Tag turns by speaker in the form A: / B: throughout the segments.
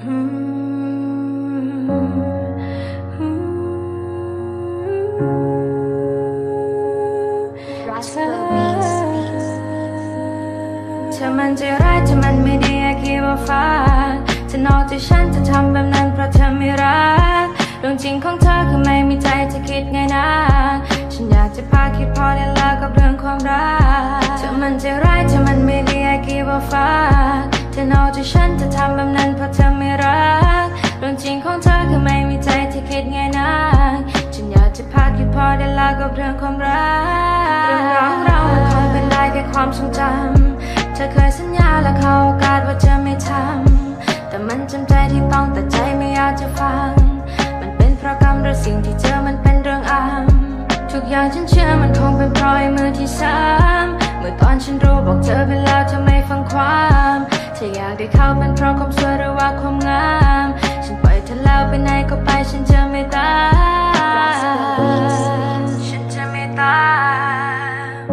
A: เธอมันใจร้ายเธอมันไม่ดีอยากคิดว่าฟ้าเธอนอกจากฉันจะทำแบบนั้นเพราะเธอไม่รักเรื่องจริงของเธอคือไม่มีใจจะคิดไงนะฉันอยากจะพาคิดพอได้แล้วกับเรื่องความรัก เธอมันใจร้ายเธอมันไม่ดีอยากคิดว่าฟ้า ธอนอกจากฉันจะทำแบบนั้นเพราะเธอไม่รักเรื่องจริงของเธอคือไม่มีใจที่คิดไงนะฉันอยากจะพาคิดพอได้ล้วกับเรื่องความรักเรื่องราวของเรามันคงเป็นได้แค่ความทรงจำเธอเคยสัญญาและเขาโอกาสว่าจะไม่ทำแต่มันจำใจที่ต้องแต่ใจไม่อยากจะฟัง มันเป็นเพราะกรรมหรือสิ่งที่เจอมันเป็นเรื่องอำทุกอย่างฉันเชื่อมันคงเป็นเพราะไอ้มือที่สามเมื่อตอนฉันรู้บอกเธอไปแล้วเธอไม่ฟังความ ได้เข้าเป็นเพราะความสวยหรือว่าความงาม ฉันปล่อยเธอแล้วไปไหนก็ไปฉันจะไม่ตามฉันจะไม่ตาม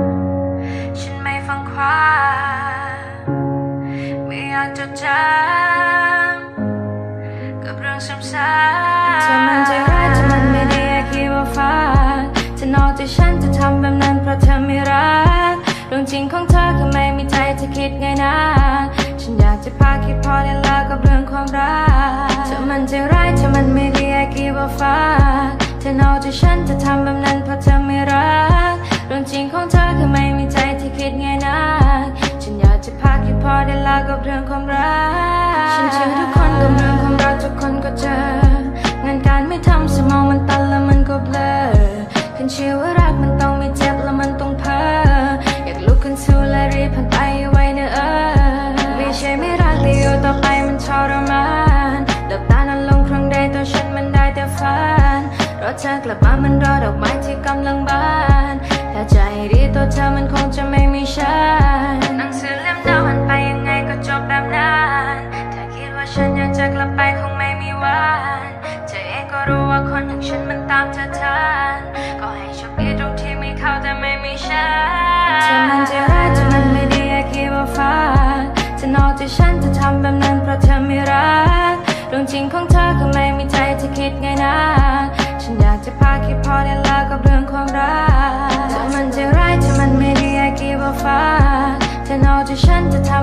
A: ฉันไม่ฟังความไม่อยากจดจำกับเรื่องซ้ำๆเธอมันใจร้ายเธอมันไม่ดีอยากคิดว่าฟ้าเธอนอกจากฉันจะทำแบบนั้นเพราะเธอไม่รักเรื่องจริงของเธอคือไม่มีใจจะคิดไงนะ ฉันอยากจะพาคิดพอได้แล้วกับเรื่องความรักเธอมันใจร้ายเธอมันไม่ดีไอยากคิดว่าฟ้าเธอนอกจากฉันจะทำแบบนั้นเพราะเธอไม่รักเรื่องจริงของเธอคือไม่มีใจที่คิดไงนะฉันอยากจะพาคิดพอได้ลากับเรื่องความรักฉันเชื่อทุกคนกับเรื่องความรักทุกคนก็เจองานการไม่ทำสมองมันตันแล้วมันก็เบลอขึ้นเชื่อว่า เธอกลับมามันรอดอกไม้ที่กำลังบาน ถ้าใจดีตัวเธอมันคงจะไม่มีฉันหนังสือเล่มเดิมมันไปยังไงก็จบแบบนั้นถ้าคิดว่าฉันอยากจะกลับไปคงไม่มีวันเธอเองก็รู้ว่าคนอย่างฉันมันตามเธอทันก็ให้โชคดีตรงที่มีเขาแต่ไม่มีฉันเธอมันจะร้ายเธอมันไม่ดีอยากคิดว่าฟ้าเธอนอกจากฉันจะทำแบบนั้นเพราะเธอไม่รักเรื่องจริงของเธอคือไม่มีใจจะคิดไงนะ ฉันอยากจะพาคิดพอได้เล้วกับเรื่องความรักถ้ามันจะร้ายถ้ามันไม่ดีอยากคิดว่ฟ้าเธอนอกจากฉันจะทำ